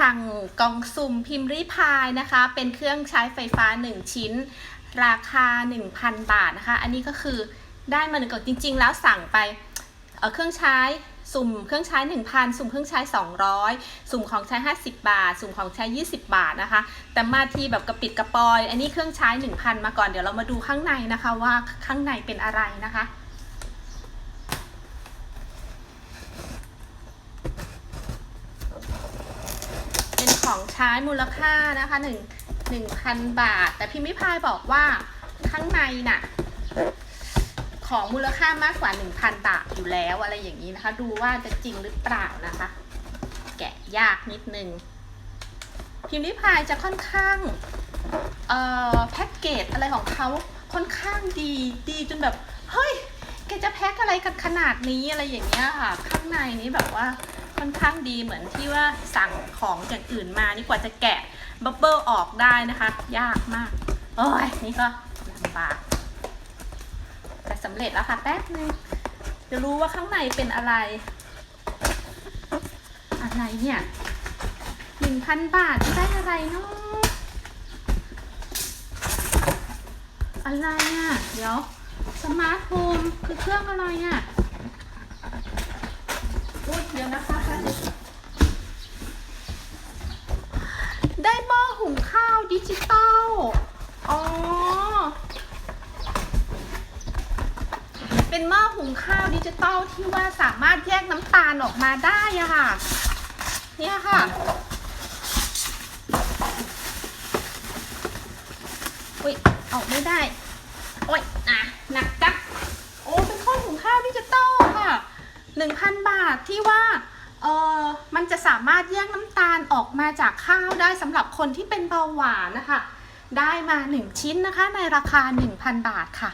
สั่งกล่องสุ่มพิมพ์รีพายนะคะ เป็นเครื่องใช้ไฟฟ้า 1 ชิ้น ราคา 1,000 บาทนะคะ อันนี้ก็คือได้มาหนึ่งกล่องจริง ๆ แล้วสั่งไปเเครื่องใช้สุ่มเครื่องใช้ 1,000 สุ่มเครื่องใช้ 200 สุ่มของใช้ 50 บาท สุ่มของใช้ 20 บาทนะคะ แต่มาทีแบบกระปิดกระปอย อันนี้เครื่องใช้ 1,000 มาก่อน เดี๋ยวเรามาดูข้างในนะคะว่าข้างในเป็นอะไรนะคะ เป็นของ ใช้มูลค่านะคะหนึ่งหนึ่งพันบาท แต่พิมพ์ริพายบอกว่าข้างในน่ะของมูลค่ามากกว่า 1,000 บาทอยู่แล้วอะไรอย่างนี้นะคะ ดูว่าจะจริงหรือเปล่านะคะ แกะยากนิดนึง พิมพ์ริพายจะค่อนข้างเอ่อแพ็กเกจอะไรของเขาค่อนข้างดีดีจนแบบ เฮ้ยแกจะแพ็คอะไรกันขนาดนี้อะไรอย่างเงี้ยค่ะ ข้างในนี้แบบว่า ค่อนข้างดีเหมือนที่ว่าสั่งของอย่างอื่นมานี่กว่าจะแกะบับเบิลออกได้นะคะ ยากมากโอ้ยนี่ก็ลำบากแต่สำเร็จแล้วค่ะแป๊บนึงจะรู้ว่าข้างในเป็นอะไร อะไรเนี่ยหนึ่งพันบาทได้อะไรเนาะอะไรอะ เดี๋ยว สมาร์ทโฮมคือเครื่องอะไรอะอุ้ย เดี๋ยนะคะ ได้หม้อหุงข้าวดิจิตอล อ๋อ เป็นหม้อหุงข้าวดิจิตอลที่ว่าสามารถแยกน้ำตาลออกมาได้อะค่ะ เนี่ยค่ะอุ้ยออกไม่ได้ โอ้ยอะหนักจังโอ้ เป็นข้อหุงข้าวดิจิตอลค่ะ 1,000 บาทที่ว่าเออมันจะสามารถแยกน้ำตาลออกมาจากข้าวได้สำหรับคนที่เป็นเบาหวานนะคะ ได้มา 1 ชิ้นนะคะในราคา 1,000 บาทค่ะ